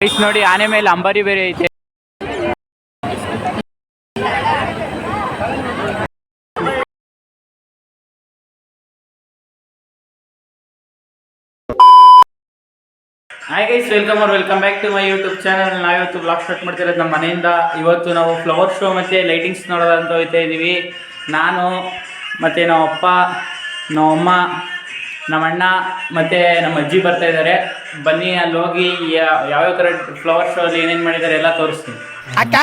Guys ನೋಡಿ, ಆನೆ ಮೇಲೆ ಅಂಬಾರಿ ಬೇರೆ ಐತೆ. Hi guys welcome are welcome back to my YouTube channel ನಾವಿವತ್ತು ಬ್ಲಾಗ್ ಸ್ಟಾರ್ಟ್ ಮಾಡ್ತಿರೋದು ನಮ್ಮ ಮನೆಯಿಂದ. ಇವತ್ತು ನಾವು ಫ್ಲವರ್ ಶೋ ಮತ್ತು ಲೈಟಿಂಗ್ಸ್ ನೋಡೋದಂತ ಹೋಗ್ತಾ ಇದ್ದೀವಿ ನಾನು ಮತ್ತು ನಮ್ಮ ಅಪ್ಪ ನಮ್ಮ ಅಣ್ಣ ಮತ್ತು ನಮ್ಮ ಅಜ್ಜಿ ಬರ್ತಾ ಇದ್ದಾರೆ ಬನ್ನಿ ಅಲ್ಲಿ ಹೋಗಿ ಯಾವ್ಯಾವ ಥರ ಫ್ಲವರ್ ಶೋ ಅಲ್ಲಿ ಏನೇನು ಮಾಡಿದ್ದಾರೆ ಎಲ್ಲ ತೋರಿಸ್ತೀನಿ. ಅಕ್ಕ?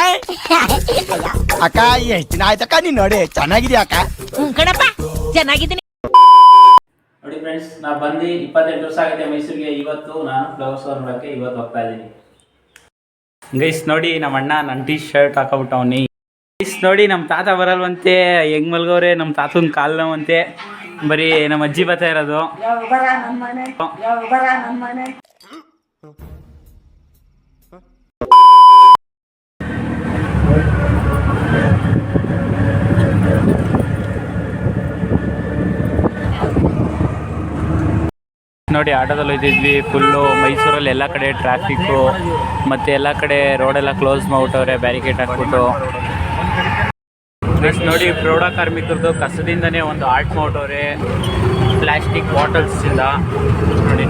ಅಕ್ಕ ಎಷ್ಟು ದಿನ ಆಯ್ತಕ್ಕ ನೀನು ನೋಡಿ ಚೆನ್ನಾಗಿದೆ ಅಕ್ಕ? ಹ್ಞೂ ಕಣಪ್ಪ ಚೆನ್ನಾಗಿದ್ದೀನಿ. ನೋಡಿ ಫ್ರೆಂಡ್ಸ್ ನಾ ಬಂದು ಇಪ್ಪತ್ತೆಂಟು ವರ್ಷ ಆಗಿದೆ ಮೈಸೂರಿಗೆ. ಇವತ್ತು ನಾನು ಫ್ಲವರ್ ಶೋ ನೋಡೋಕ್ಕೆ ಇವತ್ತು ಹೋಗ್ತಾ ಇದ್ದೀನಿ. ಗೈಸ್ ನೋಡಿ ನಮ್ಮ ಅಣ್ಣ ನನ್ನ ಟೀ ಶರ್ಟ್ ಹಾಕೊಬಿಟ್ಟವನಿ. ಗೈಸ್ ನೋಡಿ ನಮ್ಮ ತಾತ ಬರಲ್ವಂತೆ ಹೆಂಗ್ ಮಲ್ಗವ್ರೆ ನಮ್ಮ ತಾತನ ಕಾಲ್ ನೋವಂತೆ ಬರೀ ನಮ್ಮ ಅಜ್ಜಿ ಬರ್ತಾ ಇರೋದು. ನೋಡಿ, ಆಟೋದಲ್ಲಿ ಹೋಯ್ತಿದ್ವಿ. ಫುಲ್ಲು ಮೈಸೂರಲ್ಲಿ ಎಲ್ಲ ಕಡೆ ಟ್ರಾಫಿಕ್ಕು ಮತ್ತು ಎಲ್ಲ ಕಡೆ ರೋಡೆಲ್ಲ ಕ್ಲೋಸ್ ಮಾಡ್ಬಿಟ್ಟವ್ರೆ ಬ್ಯಾರಿಕೇಡ್ ಹಾಕ್ಬಿಟ್ಟು. Next ನೋಡಿ ಪ್ರೌಢ ಕಾರ್ಮಿಕರದ್ದು ಕಸದಿಂದನೇ ಒಂದು ಆರ್ಟ್ ಮಾಡ್ಬಿಟ್ಟವ್ರೆ ಪ್ಲಾಸ್ಟಿಕ್ ಬಾಟಲ್ಸಿಂದ ನೋಡಿ.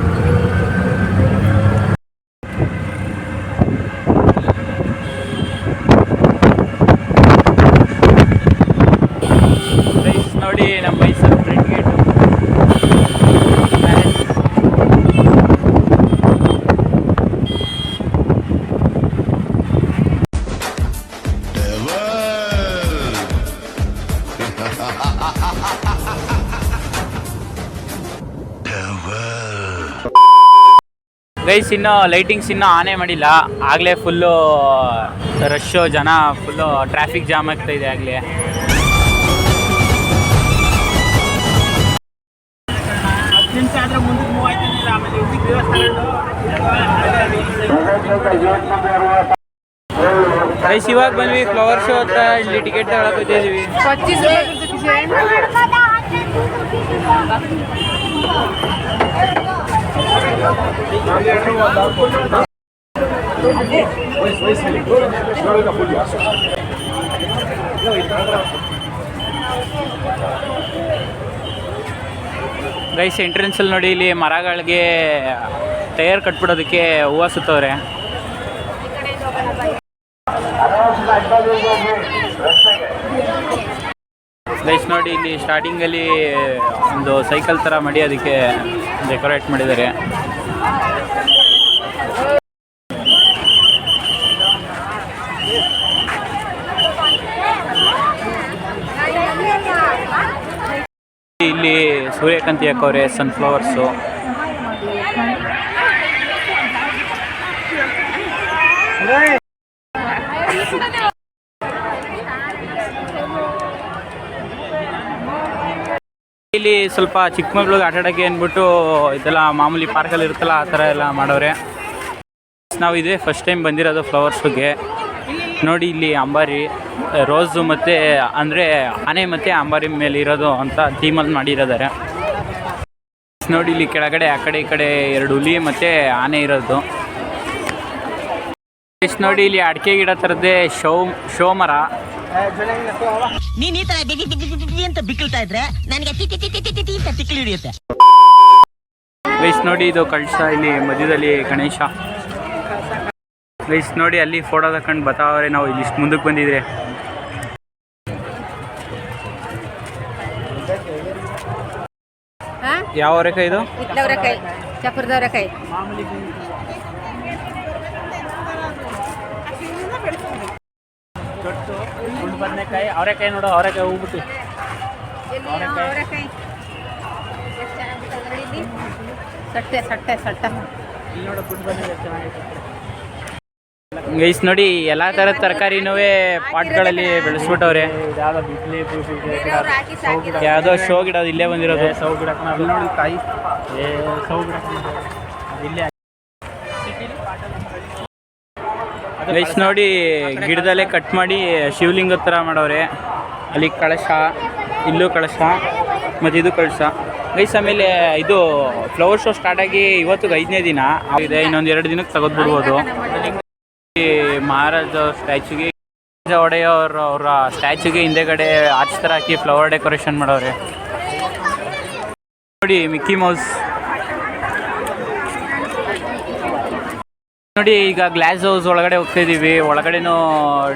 ಗೈಸ್ ಇನ್ನು ಲೈಟಿಂಗ್ಸ್ ಇನ್ನೂ ಆನೇ ಮಾಡಿಲ್ಲ. ಆಗಲೇ ಫುಲ್ಲು ರಶ್ಶು ಜನ ಫುಲ್ಲು ಟ್ರಾಫಿಕ್ ಜಾಮ್ ಆಗ್ತಾ ಇದೆ ಆಗಲೇ. ಗೈಸ್ ಇವಾಗ ಬಂದ್ವಿ ಫ್ಲವರ್ ಶೋ ಅಂತ. ಇಲ್ಲಿ ಟಿಕೆಟ್ ತಗೊಳಕ್ ಹೋಗ್ತಿದೀವಿ. ಗೈಸ್ ಎಂಟ್ರೆನ್ಸ್ ಅಲ್ಲಿ ನೋಡಿ, ಇಲ್ಲಿ ಮರಗಳಿಗೆ ಟೈರ್ ಕಟ್ಬಿಡೋದಕ್ಕೆ ಹೂವು ಸುತ್ತವ್ರೆ. ಗೈಸ್, ನೋಡಿ, ಇಲ್ಲಿ ಸ್ಟಾರ್ಟಿಂಗ್ ಅಲ್ಲಿ ಒಂದು ಸೈಕಲ್ ತರ ಮಾಡಿ ಅದಕ್ಕೆ ಡೆಕೋರೇಟ್ ಮಾಡಿದ್ದಾರೆ. ಇಲ್ಲಿ ಸೂರ್ಯಕಾಂತಿ ಹಾಕವ್ರೆ ಸನ್ಫ್ಲವರ್ಸು ಇಲ್ಲಿ ಸ್ವಲ್ಪ ಚಿಕ್ಕ ಮಕ್ಳಿಗೆ ಆಟ ಆಡೋಕ್ಕೆ ಅಂದ್ಬಿಟ್ಟು ಇದೆಲ್ಲ ಮಾಮೂಲಿ ಪಾರ್ಕಲ್ಲಿ ಇರುತ್ತಲ್ಲ, ಆ ಥರ ಎಲ್ಲ ಮಾಡೋರೆ. ನಾವು ಇದೇ ಫಸ್ಟ್ ಟೈಮ್ ಬಂದಿರೋದು ಫ್ಲವರ್ಸ್ ಶೋಗೆ ನೋಡಿ ಇಲ್ಲಿ ಅಂಬಾರಿ ರೋಸು ಮತ್ತು ಅಂದರೆ ಆನೆ ಮತ್ತು ಅಂಬಾರಿ ಮೇಲೆ ಇರೋದು ಅಂತ ಥೀಮಲ್ಲಿ ಮಾಡಿರೋದಾರೆ. ನೋಡಿ ಇಲ್ಲಿ ಕೆಳಗಡೆ ಆ ಕಡೆ ಈ ಕಡೆ ಎರಡು ಹುಲಿ ಮತ್ತು ಆನೆ ಇರೋದು. ಎಷ್ಟು ನೋಡಿ ಇಲ್ಲಿ ಅಡಿಕೆ ಗಿಡ ಥರದ್ದೇ ಶೋ ಶೋ ಮರ ನೀನ್ ಈ ತರ ಅಂತ ಬಿಕ್ಕಳ್ತಾ ಇದ್ರೆ ನನಗೆ ಅಂತ ಹಿಡಿಯುತ್ತೆ. ನೋಡಿ ಇದು ಕಳಿಸ ಇಲ್ಲಿ ಮಧ್ಯದಲ್ಲಿ ಗಣೇಶ. ಗೈಸ್ ನೋಡಿ ಅಲ್ಲಿ ಫೋಟೋ ತಕೊಂಡು ಬತಾವ್ರೆ ನಾವು ಇಷ್ಟು ಮುಂದಕ್ಕೆ ಬಂದಿದ್ರೆ. ಯಾವ ಅವರೆಕಾಯಿ ಇದು? ಚಪ್ರದವ್ರಕಾಯಿ ಗುಂಡು ಬದನೆಕಾಯಿ ಅವರೆಕಾಯಿ ನೋಡು ಅವರೆಕಾಯಿ ಅವರೆಕಾಯಿ. ಸಟ್ಟೆ ಸಟ್ಟೆ ಸಟ್ಟ. ಇಲ್ಲಿ ನೋಡು ಗುಂಡು ಬದನೆಕಾಯಿ ಚೆನ್ನಾಗೈತೆ. ಗೈಸ್, ನೋಡಿ, ಎಲ್ಲ ಥರದ ತರಕಾರಿನೂ ಪಾಟ್ಗಳಲ್ಲಿ ಬೆಳೆಸ್ಬಿಟ್ಟವ್ರೆ. ಯಾವ್ದೋ ಶೋ ಗಿಡ ಇಲ್ಲೇ ಬಂದಿರೋದು. ಸೌ ಗಿಡ ಗೈಸ್, ನೋಡಿ, ಗಿಡದಲ್ಲೇ ಕಟ್ ಮಾಡಿ ಶಿವಲಿಂಗದ ಥರ ಮಾಡವ್ರೆ. ಅಲ್ಲಿ ಕಳಶ, ಇಲ್ಲೂ ಕಳಶ, ಮತ್ತು ಇದು ಕಳಶ. ಗೈಸ್, ಆಮೇಲೆ ಇದು ಫ್ಲವರ್ ಶೋ ಸ್ಟಾರ್ಟ್ ಆಗಿ ಇವತ್ತಿಗೆ ಐದನೇ ದಿನ. ಇದೆ, ಇನ್ನೊಂದು ಎರಡು ದಿನಕ್ಕೆ ತೆಗೆದ್ಬಿಡ್ಬೋದು. ಈ ಮಹಾರಾಜ ಸ್ಟ್ಯಾಚುಗೆ ಒಡೆಯವ್ರ ಅವರ ಸ್ಟ್ಯಾಚುಗೆ ಹಿಂದೆಗಡೆ ಆರ್ಚ್ ಥರ ಹಾಕಿ ಫ್ಲವರ್ ಡೆಕೋರೇಷನ್ ಮಾಡವ್ರೆ. ನೋಡಿ ಮಿಕ್ಕಿ ಮೌಸ್. ನೋಡಿ ಈಗ ಗ್ಲಾಸ್ ಹೌಸ್ ಒಳಗಡೆ ಹೋಗ್ತಾ ಇದೀವಿ. ಒಳಗಡೆನೂ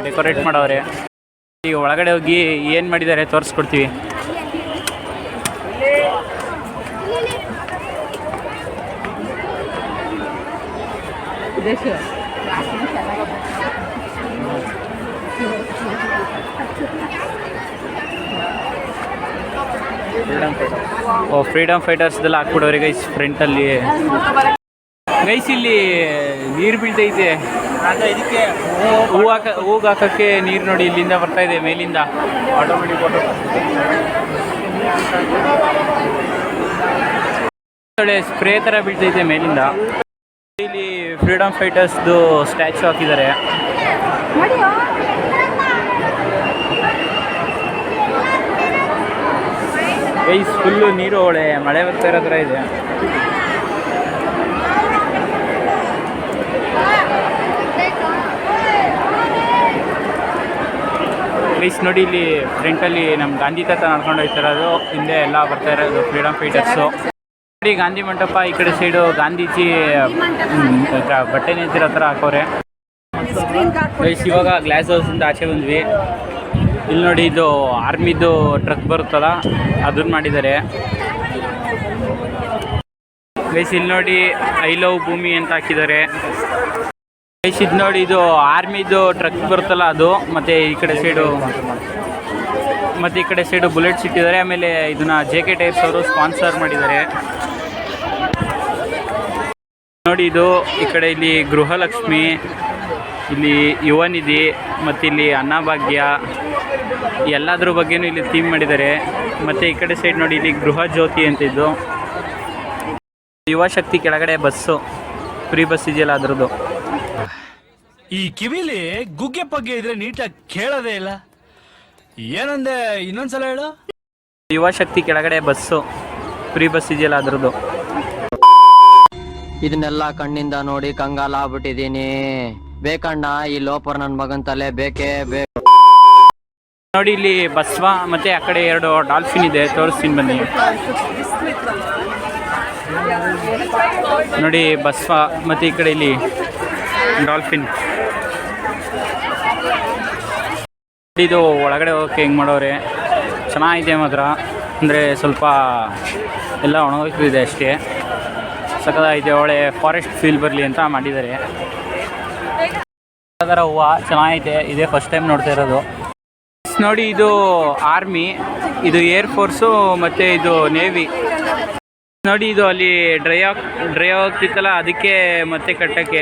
ಡೆಕೋರೇಟ್ ಮಾಡವ್ರೆ. ಈಗ ಒಳಗಡೆ ಹೋಗಿ ಏನು ಮಾಡಿದ್ದಾರೆ ತೋರಿಸ್ಕೊಡ್ತೀವಿ. ಓ ಫ್ರೀಡಮ್ ಫೈಟರ್ಸ್ದೆಲ್ಲ ಹಾಕ್ಬಿಡೋರಿ ಗೈಸ್ ಫ್ರಂಟಲ್ಲಿ ಗೈಸ್ ಇಲ್ಲಿ ನೀರು ಬೀಳ್ತೈತೆ ಇದಕ್ಕೆ ಹೂ ಹಾಕ ಹಾಕಕ್ಕೆ ನೀರು ನೋಡಿ ಇಲ್ಲಿಂದ ಬರ್ತಾ ಇದೆ, ಮೇಲಿಂದ. ಆಟೋಮೆಟಿಕ್ ಸ್ಪ್ರೇ ಥರ ಬೀಳ್ತೈತೆ ಮೇಲಿಂದ. ಇಲ್ಲಿ ಫ್ರೀಡಮ್ ಫೈಟರ್ಸ್ದು ಸ್ಟ್ಯಾಚು ಹಾಕಿದ್ದಾರೆ. ಗೈಸ್ ಫುಲ್ಲು ನೀರು ಹೊಳೆ ಮಳೆ ಬರ್ತಾ ಇರೋ ಥರ ಇದೆ. ಗೈಸ್ ನೋಡಿ ಇಲ್ಲಿ ಫ್ರಂಟಲ್ಲಿ ನಮ್ಮ ಗಾಂಧಿ ತಾತ ನಡ್ಕೊಂಡು ಹೋಗ್ತಿರೋದು. ಹಿಂದೆ ಎಲ್ಲ ಬರ್ತಾ ಇರೋದು ಫ್ರೀಡಮ್ ಫೈಟರ್ಸು ನೋಡಿ ಗಾಂಧಿ ಮಂಟಪ ಈ ಕಡೆ ಸೈಡು ಗಾಂಧೀಜಿ ಬಟ್ಟೆ ನಿಂತಿರೋ ಥರ ಹಾಕೋರೆ. ಗೈಸ್ ಇವಾಗ ಗ್ಲಾಸ್ ಹೌಸಿಂದ ಆಚೆ ಬಂದ್ವಿ. ಇಲ್ಲಿ ನೋಡಿ ಇದು ಆರ್ಮಿದು ಟ್ರಕ್ ಬರುತ್ತಲ್ಲ, ಅದನ್ನ ಮಾಡಿದ್ದಾರೆ. ಗೈಸ್ ಇಲ್ಲಿ ನೋಡಿ ಐ ಲವ್ ಭೂಮಿ ಅಂತ ಹಾಕಿದ್ದಾರೆ. ಗೈಸ್ ಇದು ನೋಡಿ ಇದು ಆರ್ಮಿದು ಟ್ರಕ್ ಬರುತ್ತಲ್ಲ ಅದು, ಮತ್ತೆ ಈ ಕಡೆ ಸೈಡು ಮತ್ತೆ ಈ ಕಡೆ ಸೈಡು ಬುಲೆಟ್ಸ್ ಇಟ್ಟಿದ್ದಾರೆ, ಆಮೇಲೆ ಇದನ್ನ ಜೆ ಕೆ ಟೈರ್ಸ್ ಅವರು ಸ್ಪಾನ್ಸರ್ ಮಾಡಿದ್ದಾರೆ. ನೋಡಿ ಇದು ಈ ಕಡೆ ಇಲ್ಲಿ ಗೃಹಲಕ್ಷ್ಮಿ, ಇಲ್ಲಿ ಯುವನಿಧಿ, ಮತ್ತು ಇಲ್ಲಿ ಅನ್ನಭಾಗ್ಯ ಎಲ್ಲದ್ರ ಬಗ್ಗೆನೂ ಇಲ್ಲಿ ಥೀಮ್ ಮಾಡಿದ್ದಾರೆ. ಮತ್ತು ಈ ಕಡೆ ಸೈಡ್ ನೋಡಿ ಇಲ್ಲಿ ಗೃಹ ಜ್ಯೋತಿ ಅಂತಿದ್ದು. ಯುವಶಕ್ತಿ ಕೆಳಗಡೆ ಬಸ್ಸು. ಫ್ರೀ ಬಸ್ ಇದೆಯಲ್ಲ ಅದ್ರದ್ದು. ಈ ಕಿವಿಲಿ ಗುಗ್ಗೆ ಪಗ್ಗೆ ಇದ್ರೆ ನೀಟಾಗಿ ಕೇಳೋದೇ ಇಲ್ಲ. ಏನಂದೆ ಇನ್ನೊಂದ್ಸಲ ಹೇಳು? ಯುವಶಕ್ತಿ ಕೆಳಗಡೆ ಬಸ್ಸು. ಫ್ರೀ ಬಸ್ ಇದೆಯಲ್ಲ ಅದ್ರದ್ದು. ಇದನ್ನೆಲ್ಲ ಕಣ್ಣಿಂದ ನೋಡಿ ಕಂಗಾಲ ಆಗ್ಬಿಟ್ಟಿದೀನಿ ಬೇಕಣ್ಣ ಈ ಲೋಪರ್ ನನ್ನ ಮಗನ್ ತಲೆ ಬೇಕೇ ಬೇಕು. ನೋಡಿ, ಇಲ್ಲಿ ಬಸ್ವ ಮತ್ತೆ ಆ ಕಡೆ ಎರಡು ಡಾಲ್ಫಿನ್ ಇದೆ. ತೋರಿಸ್ತೀನಿ ಬನ್ನಿ. ನೋಡಿ, ಬಸ್ವ ಮತ್ತೆ ಈ ಕಡೆ ಇಲ್ಲಿ ಡಾಲ್ಫಿನ್. ಇದು ಒಳಗಡೆ ಹೋಗೋಕೆ ಹೆಂಗೆ ಮಾಡೋರೆ? ಚೆನ್ನಾಗಿದೆ ಮಾತ್ರ. ಅಂದರೆ ಸ್ವಲ್ಪ ಎಲ್ಲ ಒಣಗೋಗ್ತಿದೆ ಅಷ್ಟೇ. ಸಕದಾಗಿದೆ ಒಳ್ಳೆ ಫಾರೆಸ್ಟ್ ಫೀಲ್ ಬರಲಿ ಅಂತ ಮಾಡಿದ್ದಾರೆ. ಅದರ ಹೂವು. ಚೆನ್ನಾಗೈತೆ. ಇದೇ ಫಸ್ಟ್ ಟೈಮ್ ನೋಡ್ತಾ ಇರೋದು. ನೋಡಿ ಇದು ಆರ್ಮಿ ಇದು ಏರ್ ಫೋರ್ಸು ಮತ್ತು ಇದು ನೇವಿ ನೋಡಿ ಇದು ಅಲ್ಲಿ ಡ್ರೈ ಆಗ್ ಡ್ರೈ ಆಗ್ತಿತ್ತಲ್ಲ ಅದಕ್ಕೆ ಮತ್ತೆ ಕಟ್ಟಕ್ಕೆ.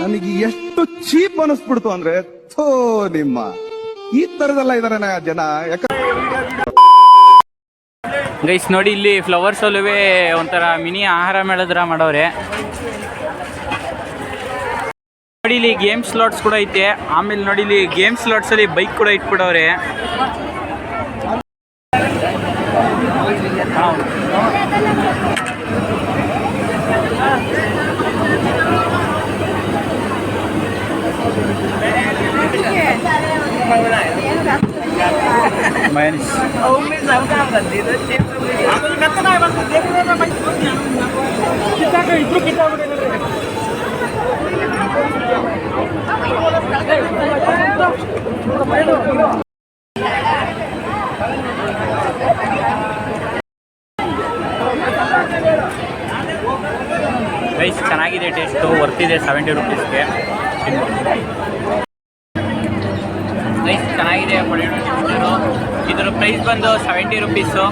ನನಗೆ ಎಷ್ಟು ಚೀಪ್ ಅನಿಸ್ಬಿಡ್ತು ಅಂದ್ರೆ ಥೋ ನಿಮ್ಮ. ಈ ತರದೆಲ್ಲ ಇದಾರೆ ಜನ ಯಾಕಂದ್ರೆ ಗೈಸ್ ನೋಡಿ ಇಲ್ಲಿ ಫ್ಲವರ್ಸ್ ಅಲ್ಲೂ ಒಂಥರ ಮಿನಿ ಆಹಾರ ಮೇಳದ್ರ ಮಾಡವ್ರೆ ನೋಡಿ ಇಲ್ಲಿ ಗೇಮ್ ಸ್ಲಾಟ್ಸ್ ಕೂಡ ಐತೆ. ಆಮೇಲೆ ನೋಡಿ ಇಲ್ಲಿ ಗೇಮ್ ಸ್ಲಾಟ್ಸ್ ಅಲ್ಲಿ ಬೈಕ್ ಕೂಡ ಇಟ್ಬಿಡವ್ರೆ ಮಯನೀಸ್ ರೈಸ್ ಚೆನ್ನಾಗಿದೆ ಟೇಸ್ಟು ವರ್ತಿದೆ ಸೆವೆಂಟಿ ರುಪೀಸ್ಗೆ ಪ್ರೈಸ್ ಚೆನ್ನಾಗಿದೆ ಇದ್ರ ಪ್ರೈಸ್ ಬಂದು ಸೆವೆಂಟಿ ರುಪೀಸು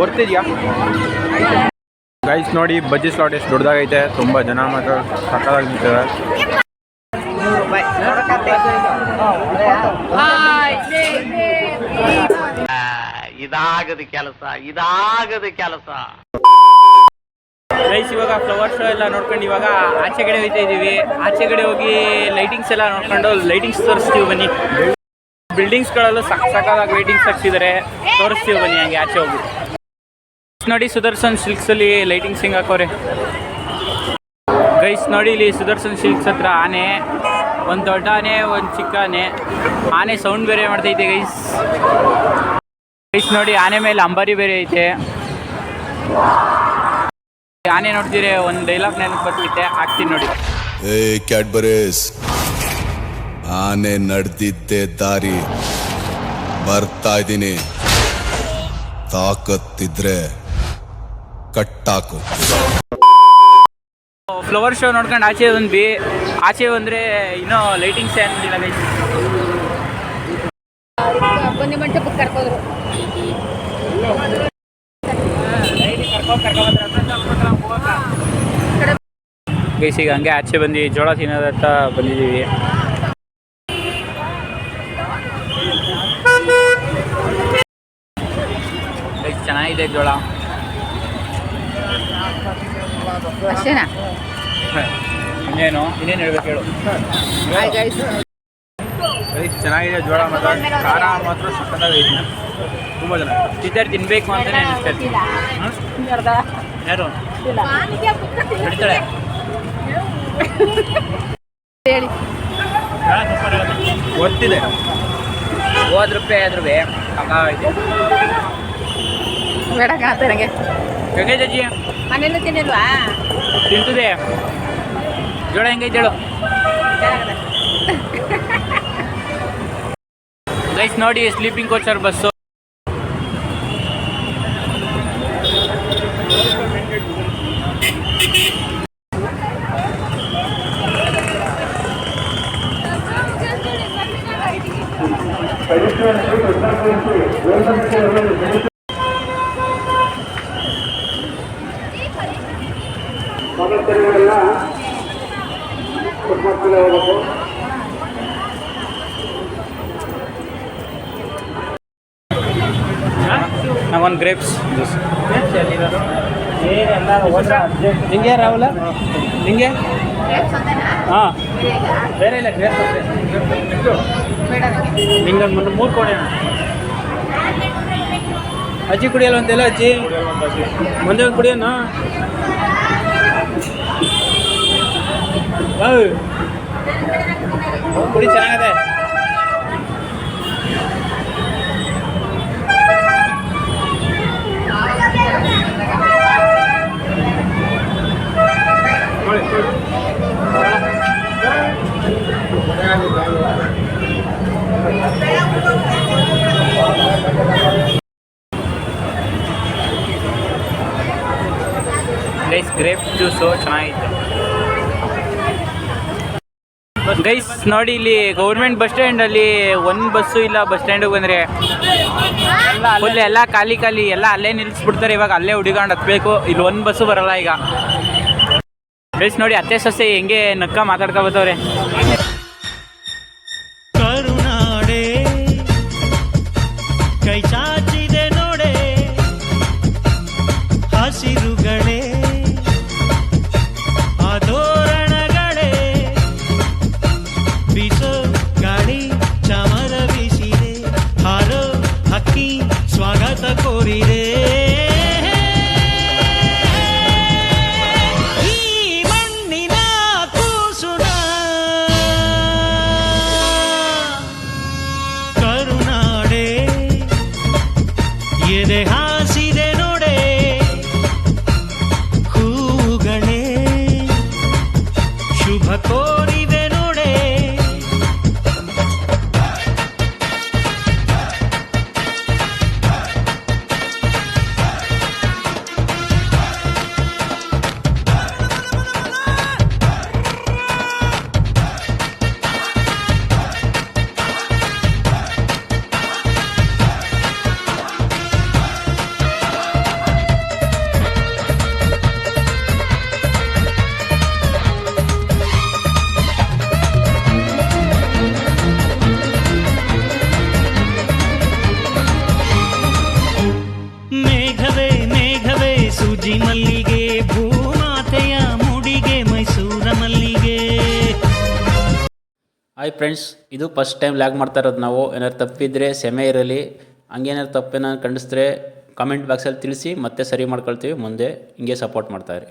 ಬರ್ತಿದ್ಯಾ? ಗೈಸ್ ನೋಡಿ ಬಜ್ಜಿ ಸ್ಲಾಟ್ ಎಷ್ಟು ದೊಡ್ಡದಾಗೈತೆ. ತುಂಬ ಜನ ಮಾತ್ರ ಸಕ್ಕದಾಗಿ ನಿಂತಿದ್ದಾರೆ ಇದಾಗದ ಕೆಲಸ ಇದಾಗದ ಕೆಲಸ. ರೈಸ್ ಇವಾಗ ಫ್ಲವರ್ ಶೋ ಎಲ್ಲ ನೋಡ್ಕೊಂಡು ಇವಾಗ ಆಚೆ ಕಡೆ ಹೋಗ್ತಾ ಇದೀವಿ ಆಚೆ ಕಡೆ ಹೋಗಿ ಲೈಟಿಂಗ್ಸ್ ಎಲ್ಲ ನೋಡ್ಕೊಂಡು ಲೈಟಿಂಗ್ಸ್ ತೋರಿಸ್ತೀವಿ ಬನ್ನಿ. ಬಿಲ್ಡಿಂಗ್ಸ್ಗಳಲ್ಲೂ ಸಕ್ ಸಕ್ಕದಾಗಿ ಲೈಟಿಂಗ್ಸ್ ಹಾಕ್ಸಿದ್ದಾರೆ ತೋರಿಸ್ತೀವಿ ಬನ್ನಿ ಹಂಗೆ ಆಚೆ ಹೋಗಿ. ನೋಡಿ ಸುದರ್ಶನ್ ಸಿಲ್ಕ್ಸ್ ಅಲ್ಲಿ ಲೈಟಿಂಗ್ಸ್ ಹಿಂಗೆ ಹಾಕೋರೆ. ಗೈಸ್ ನೋಡಿ ಇಲ್ಲಿ ಸುದರ್ಶನ್ ಸಿಲ್ಕ್ಸ್ ಹತ್ರ ಆನೆ, ಒಂದು ದೊಡ್ಡ ಆನೆ, ಒಂದು ಚಿಕ್ಕ ಆನೆ. ಆನೆ ಸೌಂಡ್ ಬೇರೆ ಮಾಡ್ತೈತೆ ಗೈಸ್ ಗೈಸ್ ನೋಡಿ ಆನೆ ಮೇಲೆ ಅಂಬಾರಿ ಬೇರೆ ಐತೆ. ಆನೆ ನೋಡ್ತೀರಿ ಒಂದು ಡೈಲಾಗ್ ನೆನಪು ಬರ್ತಿತ್ತೆ ಹಾಕ್ತೀನಿ ನೋಡಿ. ಏ ಕ್ಯಾಡ್ಬರೀಸ್ ಆನೆ ನಡೆದಿದ್ದೆ ದಾರಿ. ಬರ್ತಾ ಇದ್ದೀನಿ. ತಾಕತ್ತಿದ್ರೆ ಕಟ್ಟಾಕು. ಫ್ಲವರ್ ಶೋ ನೋಡ್ಕೊಂಡು ಆಚೆ ಬಂದ್ವಿ. ಆಚೆ ಬಂದರೆ ಇನ್ನೂ ಲೈಟಿಂಗ್ಸ್ ಏನಿಲ್ಲ ಗೈಸ್ ಬನ್ನಿ ಮಂಟಪಕ್ಕೆ ಕರ್ಕೋದ್ರು ಗೈಸ್ ಈಗ ಹಂಗೆ ಆಚೆ ಬಂದು ಜೋಳ ತಿನ್ನೋದತ್ತ ಬಂದಿದ್ದೀವಿ. ಚೆನ್ನಾಗಿದೆ ಜೋಳ. ಅಷ್ಟೇನಾ? ಇನ್ನೇನು? ಇನ್ನೇನು ಹೇಳ್ಬೇಕು ಹೇಳು. ಗೈಸ್ ಚೆನ್ನಾಗಿದೆ ಜೋಳ ಮಾತ್ರ. ಖಾರ ಮಾತ್ರ ಸಕ್ಕತ್ತಾಗೈತಿ ತುಂಬ ಜನ ಟೀಚರ್ ತಿನ್ಬೇಕು ಅಂತ ಅನಿಸ್ತೈತಿ ಯಾರು? ಗೊತ್ತಿದೆ. ಹೋದ್ ರೂಪಾಯಿ ಆದ್ರೂ ಸಾಕಾಗೈತೆ ಬೇಡ ಕಾಣತ್ತೆ ನನಗೆ ಹೆಂಗೆ ಜಜ್ಜಿ ಮನೇನು ತಿನ್ನಿಲ್ವಾ? ತಿಂತದೆ. ಜೋಳ ಹೆಂಗೈತೆ ಹೇಳು. ಗೈಸ್ ನೋಡಿ ಸ್ಲೀಪಿಂಗ್ ಕೋಚರ್ ಬಸ್ಸು ನಾವೊಂದು ಗ್ರೇಪ್ಸ್ ಜ್ಯೂಸ್ ನಿಂಗೆ ರಾಹುಲ? ನಿಂಗೆ? ಹಾಂ. ಬೇರೆ ಇಲ್ಲ ಗ್ರೇಪ್ಸ್ ನಿಂಗೆ ಒಂದು ಮೂರು ಕೊಡಿ ಅಜ್ಜಿ ಕುಡಿಯಲ್ಲ ಅಂತೆಲ್ಲ ಅಜ್ಜಿ? ಮುಂದೆ ಒಂದು ಕುಡಿಯೋಣ? ಹೌದು. ಕುಡಿ ಚೆನ್ನಾಗದೆ. ಗೈಸ್ ಗ್ರೇಪ್ ಜ್ಯೂಸು ಚೆನ್ನಾಗಿತ್ತು ಗೈಸ್ ನೋಡಿ ಇಲ್ಲಿ ಗೌರ್ಮೆಂಟ್ ಬಸ್ ಸ್ಟ್ಯಾಂಡಲ್ಲಿ ಒಂದು ಬಸ್ಸು ಇಲ್ಲ ಬಸ್ ಸ್ಟ್ಯಾಂಡ್ ಬಂದರೆ ಫುಲ್ ಎಲ್ಲ ಖಾಲಿ ಖಾಲಿ, ಎಲ್ಲ ಅಲ್ಲೇ ನಿಲ್ಲಿಸ್ಬಿಡ್ತಾರೆ ಇವಾಗ ಅಲ್ಲೇ ಹುಡುಗಾಂಡ್ ಹತ್ಬೇಕು. ಇಲ್ಲಿ ಒಂದ್ ಬಸ್ಸು ಬರಲ್ಲ ಈಗ. ಗೈಸ್ ನೋಡಿ ಅತ್ತೆ ಸೊಸೆ ಹೆಂಗೆ ನಕ್ಕ ಮಾತಾಡ್ಕೊ ಹಾಯ್ ಫ್ರೆಂಡ್ಸ್ ಇದು ಫಸ್ಟ್ ಟೈಮ್ ಲ್ಯಾಗ್ ಮಾಡ್ತಾ ಇರೋದು ನಾವು. ಏನಾದ್ರು ತಪ್ಪಿದ್ರೆ ಸೆಮೆ ಇರಲಿ. ಹಂಗೇನಾದ್ರು ತಪ್ಪೇನಾದ್ರು ಕಂಡಿಸಿದ್ರೆ ಕಾಮೆಂಟ್ ಬಾಕ್ಸಲ್ಲಿ ತಿಳಿಸಿ ಮತ್ತೆ ಸರಿ ಮಾಡ್ಕೊಳ್ತೀವಿ. ಮುಂದೆ ಹಿಂಗೆ ಸಪೋರ್ಟ್ ಮಾಡ್ತಾಯಿರಿ